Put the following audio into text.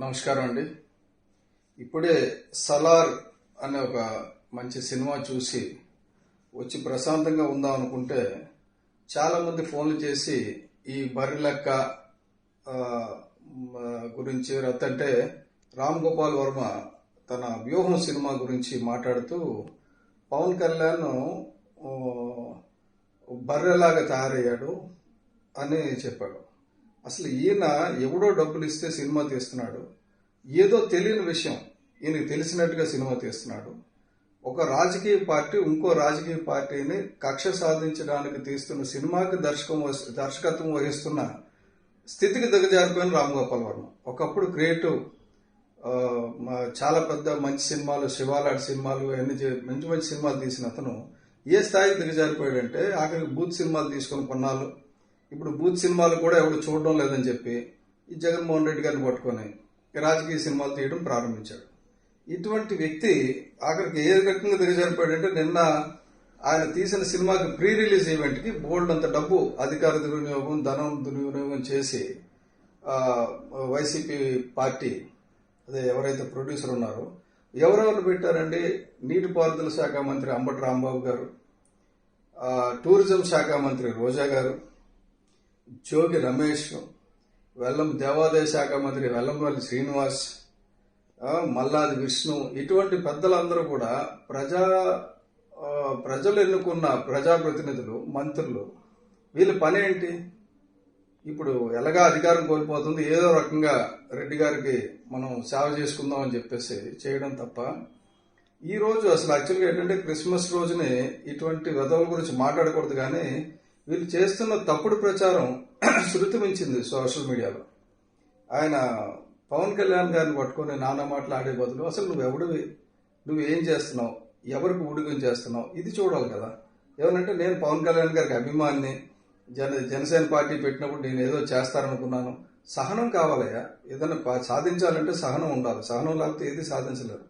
నమస్కారం అండి. ఇప్పుడే సలార్ అనే ఒక మంచి సినిమా చూసి వచ్చి ప్రశాంతంగా ఉందాం అనుకుంటే చాలామంది ఫోన్లు చేసి ఈ బర్రెలెక్క గురించి రత్తంటే రామ్ గోపాల్ వర్మ తన వ్యూహం సినిమా గురించి మాట్లాడుతూ పవన్ కళ్యాణ్ బర్రెలాగా తయారయ్యాడు అని చెప్పాడు. అసలు ఈయన ఎవడో డబ్బులు ఇస్తే సినిమా తీస్తున్నాడు. ఏదో తెలియని విషయం ఈయనకి తెలిసినట్టుగా సినిమా తీస్తున్నాడు. ఒక రాజకీయ పార్టీ ఇంకో రాజకీయ పార్టీని కక్ష సాధించడానికి తీస్తున్న సినిమాకి దర్శకం దర్శకత్వం వహిస్తున్న స్థితికి దిగజారిపోయిన రామ్ గోపాల్ వర్మ. ఒకప్పుడు క్రియేటివ్ చాలా పెద్ద మంచి సినిమాలు శివాలాంటి సినిమాలు అన్ని మంచి మంచి సినిమాలు తీసిన అతను ఏ స్థాయికి దిగజారిపోయాడంటే ఆఖరికి బూత్ సినిమాలు తీసుకొని కొన్నాళ్ళు ఇప్పుడు బూత్ సినిమాలు కూడా ఎవరు చూడడం లేదని చెప్పి ఈ జగన్మోహన్ రెడ్డి గారిని పట్టుకొని రాజకీయ సినిమాలు తీయడం ప్రారంభించాడు. ఇటువంటి వ్యక్తి ఆఖరికి ఏ రకంగా దిగజారిపోయాడంటే నిన్న ఆయన తీసిన సినిమాకి ప్రీ రిలీజ్ ఈవెంట్కి బోల్డ్ అంత డబ్బు అధికార దుర్వినియోగం ధనం దుర్వినియోగం చేసి వైసీపీ పార్టీ అదే ఎవరైతే ప్రొడ్యూసర్ ఉన్నారో ఎవరెవరు పెట్టారండి? నీటిపారుదల శాఖ మంత్రి అంబటి రాంబాబు గారు టూరిజం శాఖ మంత్రి రోజా గారు జోగి రమేష్ వెల్లం దేవాదాయ శాఖ మంత్రి వెల్లంపల్లి శ్రీనివాస్ మల్లాది విష్ణు ఇటువంటి పెద్దలందరూ కూడా ప్రజా ప్రజలు ఎన్నుకున్న ప్రజాప్రతినిధులు మంత్రులు వీళ్ళ పని ఏంటి? ఇప్పుడు ఎలాగా అధికారం కోల్పోతుంది ఏదో రకంగా రెడ్డి గారికి మనం సేవ చేసుకుందాం అని చెప్పేసి చేయడం తప్ప ఈరోజు అసలు యాక్చువల్గా ఏంటంటే క్రిస్మస్ రోజునే ఇటువంటి వెధవుల గురించి మాట్లాడకూడదు కానీ వీళ్ళు చేస్తున్న తప్పుడు ప్రచారం శృతి మించింది సోషల్ మీడియాలో. ఆయన పవన్ కళ్యాణ్ గారిని పట్టుకొని నానా మాటలు ఆడే బదులు అసలు నువ్వు ఎవడివి నువ్వు ఏం చేస్తున్నావు? ఎవరికి ఊడిగం చేస్తున్నావు? ఇది చూడాలి కదా. ఏమనంటే నేను పవన్ కళ్యాణ్ గారికి అభిమాని జన జనసేన పార్టీ పెట్టినప్పుడు నేను ఏదో చేస్తారనుకున్నాను. సహనం కావాలయ్యా. ఏదైనా పా- సాధించాలంటే సహనం ఉండాలి. సహనం లేకపోతే ఏది సాధించలేరు.